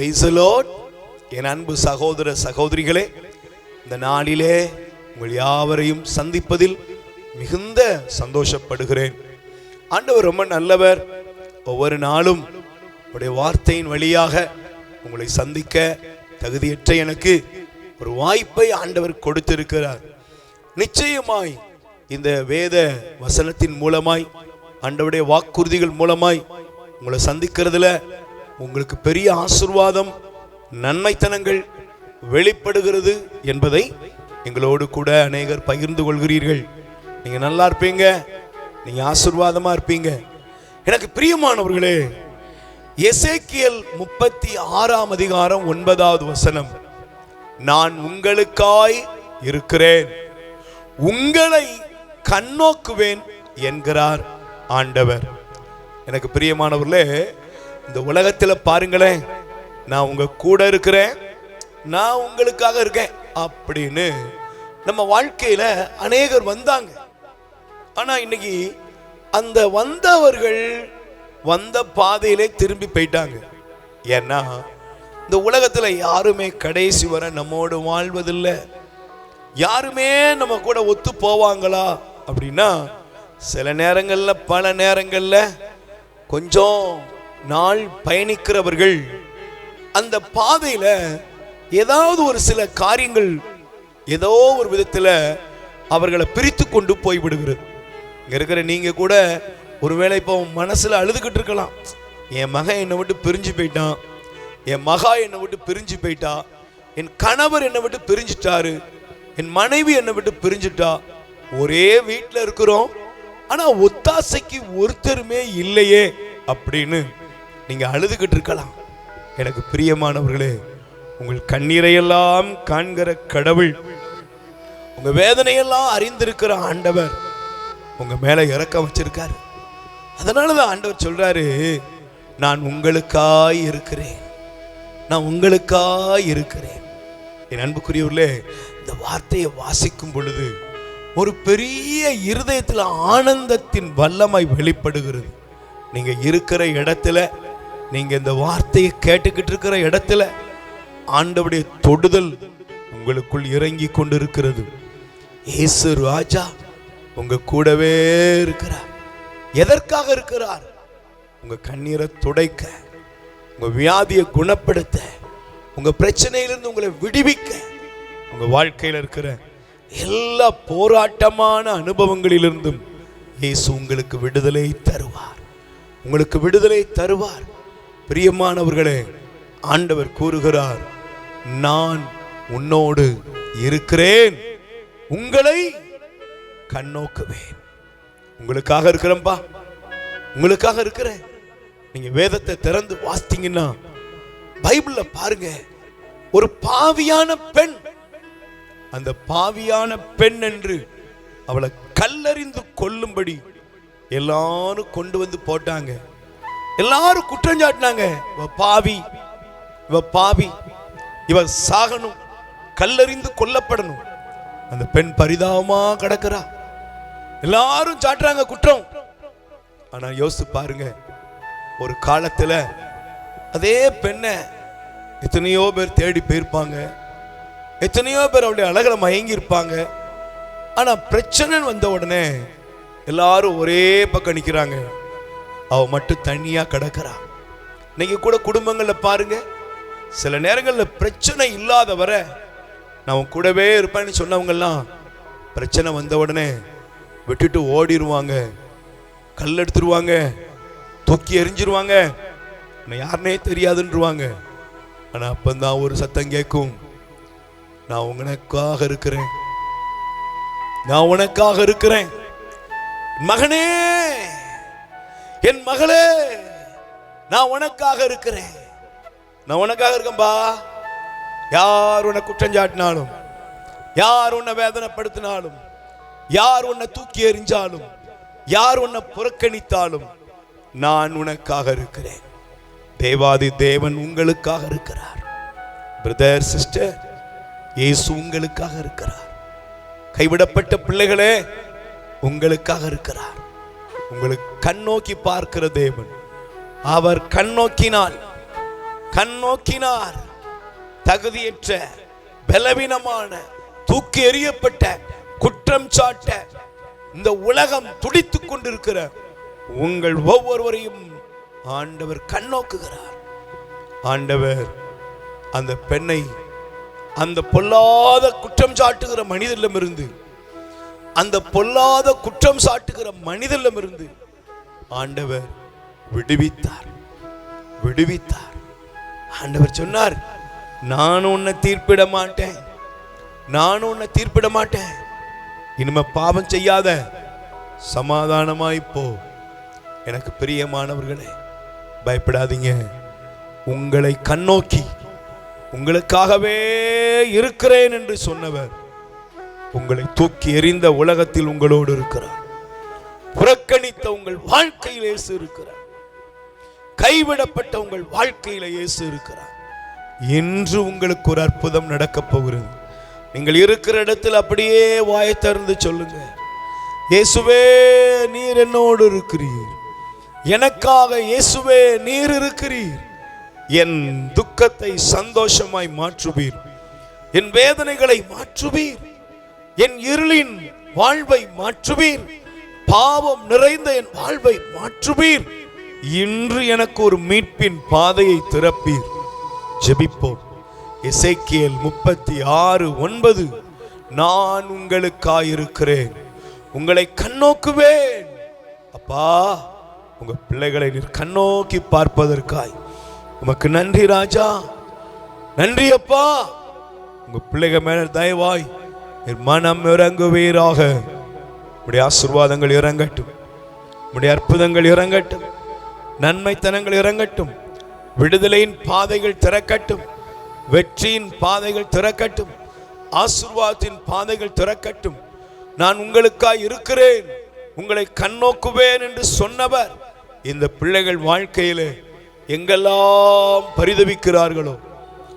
என் அன்பு சகோதர சகோதரிகளே இந்த நாளிலே உங்கள் யாவரையும் சந்திப்பதில் மிகுந்த சந்தோஷப்படுகிறேன். ஆண்டவர் ரொம்ப நல்லவர். ஒவ்வொரு நாளும் உடைய வார்த்தையின் வழியாக உங்களை சந்திக்க தகுதியற்ற எனக்கு ஒரு வாய்ப்பை ஆண்டவர் கொடுத்திருக்கிறார். நிச்சயமாய் இந்த வேத வசனத்தின் மூலமாய் ஆண்டவருடைய வாக்குறுதிகள் மூலமாய் உங்களை சந்திக்கிறதுல உங்களுக்கு பெரிய ஆசிர்வாதம் நன்மைத்தனங்கள் வெளிப்படுகிறது என்பதை எங்களோடு கூட அநேகர் பகிர்ந்து கொள்கிறீர்கள். நீங்கள் நல்லா இருப்பீங்க நீங்கள் ஆசிர்வாதமாக இருப்பீங்க. எனக்கு பிரியமானவர்களே எசேக்கியல் முப்பத்தி ஆறாம் அதிகாரம் ஒன்பதாவது வசனம் நான் உங்களுக்காய் இருக்கிறேன் உங்களை கண்ணோக்குவேன் என்கிறார் ஆண்டவர். எனக்கு பிரியமானவர்களே இந்த உலகத்தில் பாருங்களேன் நான் உங்க கூட இருக்கிறேன் நான் உங்களுக்காக இருக்கேன் அப்படின்னு நம்ம வாழ்க்கையில அநேகர் வந்தாங்க. ஆனா இன்னைக்கு அந்த வந்தவர்கள் வந்த பாதையிலே திரும்பி போயிட்டாங்க. ஏன்னா இந்த உலகத்துல யாருமே கடைசி வரை நம்மோடு வாழ்வதில்லை. யாருமே நம்ம கூட ஒத்து போவாங்களா அப்படின்னா சில நேரங்களில் பல நேரங்களில் கொஞ்சம் நாள் பயணிக்கிறவர்கள் அந்த பாதையில ஏதாவது ஒரு சில காரியங்கள் ஏதோ ஒரு விதத்தில் அவர்களை பிரித்து கொண்டு போய்விடுகிறது. இங்கே இருக்கிற நீங்கள் கூட ஒருவேளை இப்போ மனசில் அழுதுகிட்டு இருக்கலாம். என் மகன் என்னை விட்டு பிரிஞ்சு போயிட்டான். என் மகா என்னை விட்டு பிரிஞ்சு போயிட்டா. என் கணவர் என்னை விட்டு பிரிஞ்சிட்டாரு. என் மனைவி என்னை விட்டு பிரிஞ்சுட்டா. ஒரே வீட்டில் இருக்கிறோம். ஆனால் ஒத்தாசைக்கு ஒருத்தருமே இல்லையே அப்படின்னு நீங்கள் அழுதுகிட்டு இருக்கலாம். எனக்கு பிரியமானவர்களே உங்கள் கண்ணீரையெல்லாம் காண்கிற கடவுள் உங்கள் வேதனையெல்லாம் அறிந்திருக்கிற ஆண்டவர் உங்கள் மேலே இறக்க வச்சிருக்காரு. அதனாலதான் ஆண்டவர் சொல்கிறாரு நான் உங்களுக்காய் இருக்கிறேன். நான் உங்களுக்காய் இருக்கிறேன். என் அன்புக்குரியவர்களே இந்த வார்த்தையை வாசிக்கும் பொழுது ஒரு பெரிய இருதயத்தில் ஆனந்தத்தின் வல்லமை வெளிப்படுகிறது. நீங்கள் இருக்கிற இடத்துல நீங்க இந்த வார்த்தையை கேட்டுக்கிட்டு இருக்கிற இடத்துல ஆண்டவுடைய தொடுதல் உங்களுக்குள் இறங்கி கொண்டிருக்கிறது. இயேசு ராஜா உங்க கூடவே இருக்கிறார். எதற்காக இருக்கிறார்? உங்க கண்ணீரை துடைக்க உங்க வியாதியை குணப்படுத்த உங்க பிரச்சனையிலிருந்து உங்களை விடுவிக்க உங்க வாழ்க்கையில் இருக்கிற எல்லா போராட்டமான அனுபவங்களிலிருந்தும் இயேசு உங்களுக்கு விடுதலை தருவார். உங்களுக்கு விடுதலை தருவார். பிரியமானவர்களே ஆண்டவர் கூறுகிறார் நான் உன்னோடு இருக்கிறேன். உங்களை கண்ணோக்குவேன். உங்களுக்காக இருக்கிறேன்பா. உங்களுக்காக இருக்கிறேன். நீங்க வேதத்தை திறந்து வாசித்தீங்கன்னா பைபிள்ல பாருங்க ஒரு பாவியான பெண் அந்த பாவியான பெண் என்று அவளை கல்லறிந்து கொல்லும்படி எல்லாரும் கொண்டு வந்து போட்டாங்க. எல்லாரும் குற்றம் சாட்டினாங்க. இவ பாவி இவ பாவி இவ சாகணும் கல்லறிந்து கொல்லப்படணும். அந்த பெண் பரிதாபமா கிடக்கிறா. எல்லாரும் சாட்டுறாங்க குற்றம். ஆனா யோசித்து பாருங்க ஒரு காலத்துல அதே பெண்ணை எத்தனையோ பேர் தேடி போயிருப்பாங்க. எத்தனையோ பேர் அவருடைய அழகில் மயங்கி இருப்பாங்க ஆனா பிரச்சனை வந்த உடனே எல்லாரும் ஒரே பக்கம் நிற்கிறாங்க அவ மட்டும் தனியா கிடக்கிறா. இன்னைக்கு கூட குடும்பங்களில் பாருங்க சில நேரங்களில் பிரச்சனை இல்லாத வர நான் உன் கூடவே இருப்பேன்னு சொன்னவங்கெல்லாம் பிரச்சனை வந்த உடனே விட்டுட்டு ஓடிடுவாங்க கல் எடுத்துருவாங்க தூக்கி எரிஞ்சிருவாங்க யாருனே தெரியாதுன்றுவாங்க. அப்போ அப்பந்தான் ஒரு சத்தம் கேட்கும் நான் உனக்காக இருக்கிறேன். நான் உனக்காக இருக்கிறேன். மகனே! என் மகளே நான் உனக்காக இருக்கிறேன். நான் உனக்காக இருக்கேன்பா. யார் உன்னை குற்றம் சாட்டினாலும் யார் உன்னை வேதனைப்படுத்தினாலும் யார் உன்னை தூக்கி எறிஞ்சாலும் யார் உன்னை புறக்கணித்தாலும் நான் உனக்காக இருக்கிறேன். தேவாதி தேவன் உங்களுக்காக இருக்கிறார். பிரதர் சிஸ்டர் இயேசு உங்களுக்காக இருக்கிறார். கைவிடப்பட்ட பிள்ளைகளே உங்களுக்காக இருக்கிறார். உங்களுக்கு கண்ணோக்கி பார்க்கிற தேவன். அவர் கண்ணோக்கினால் கண்ணோக்கினார் தகுதியற்ற பலவீனமான தூக்கி எறியப்பட்ட குற்றம் சாட்ட இந்த உலகம் துடித்துக் கொண்டிருக்கிற உங்கள் ஒவ்வொருவரையும் ஆண்டவர் கண்ணோக்குகிறார் ஆண்டவர் அந்த பெண்ணை அந்த பொல்லாத குற்றம் சாட்டுகிற மனிதரிடமிருந்து அந்த பொல்லாத குற்றம் சாட்டுகிற மனிதரிடமிருந்து ஆண்டவர் விடுவித்தார். விடுவித்தார். ஆண்டவர் சொன்னார் நான் உன்னை தீர்ப்பிட மாட்டேன். நான் உன்னை தீர்ப்பிட மாட்டேன். இனிமே பாவம் செய்யாத. சமாதானமாய் போ. எனக்கு பிரியமானவர்களே பயப்படாதீங்க. உங்களை கண்ணோக்கி உங்களுக்காகவே இருக்கிறேன் என்று சொன்னவர். உங்களை தூக்கி எறிந்த உலகத்தில் உங்களோடு இருக்கிறார். புறக்கணித்த உங்கள் வாழ்க்கையில் இயேசு இருக்கிறார். கைவிடப்பட்ட உங்கள் வாழ்க்கையில் இயேசு இருக்கிறார். இன்று உங்களுக்கு ஒரு அற்புதம் நடக்கப் போகிறது. நீங்கள் இருக்கிற இடத்தில் அப்படியே வாயை திறந்து சொல்லுங்க. இயேசுவே நீர் என்னோடு இருக்கிறீர். எனக்காக இயேசுவே நீர் இருக்கிறீர். என் துக்கத்தை சந்தோஷமாய் மாற்றுவீர். என் வேதனைகளை மாற்றுவீர். என் இருளின் வாழ்வை மாற்றுவீர். பாவம் நிறைந்த என் வாழ்வை மாற்றுவீர். இன்று எனக்கு ஒரு மீட்பின் பாதையை திறப்பீர். ஜெபிப்போம். இசைக்கியல் முப்பத்தி ஆறு ஒன்பது நான் உங்களுக்காயிருக்கிறேன். உங்களை கண்ணோக்குவேன். அப்பா உங்க பிள்ளைகளை நீர் கண்ணோக்கி பார்ப்பதற்காய். உமக்கு நன்றி ராஜா. நன்றி அப்பா. உங்க பிள்ளைகள் மேல தயவாய் மனம் இறங்குவீராக. உடைய ஆசீர்வாதங்கள் இறங்கட்டும். உடைய அற்புதங்கள் இறங்கட்டும். நன்மைத்தனங்கள் இறங்கட்டும். விடுதலையின் பாதைகள் திறக்கட்டும். வெற்றியின் பாதைகள் திறக்கட்டும். ஆசிர்வாதத்தின் பாதைகள் திறக்கட்டும். நான் உங்களுக்காய் இருக்கிறேன். உங்களை கண்ணோக்குவேன் என்று சொன்னவர் இந்த பிள்ளைகள் வாழ்க்கையிலே எங்கெல்லாம் பரிதவிக்கிறார்களோ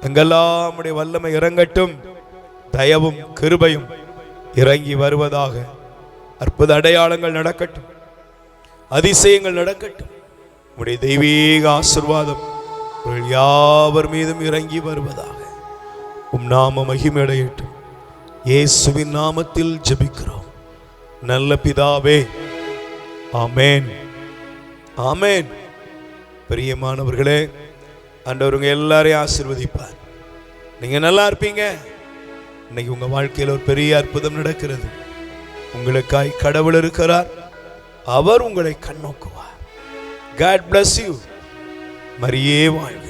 எங்கெல்லாம் உடைய வல்லமை இறங்கட்டும். தயவும் கிருபையும் இறங்கி வருவதாக அற்புத அடையாளங்கள் நடக்கட்டும். அதிசயங்கள் நடக்கட்டும். உடைய தெய்வீக ஆசிர்வாதம் யாவர் மீதும் இறங்கி வருவதாக உம் நாம மகிமடையட்டும் இயேசுவின் நாமத்தில் ஜெபிக்கிறோம். நல்ல பிதாவே ஆமேன். ஆமேன். பிரியமானவர்களே ஆண்டவர் எல்லாரையும் ஆசிர்வதிப்பார். நீங்க நல்லா இருப்பீங்க. இன்னைக்கு உங்க வாழ்க்கையில் ஒரு பெரிய அற்புதம் நடக்கிறது. உங்களுக்காய் கடவுள் இருக்கிறார். அவர் உங்களை கண்ணோக்குவார். காட் பிளஸ் யூ மரியே வாழ்க.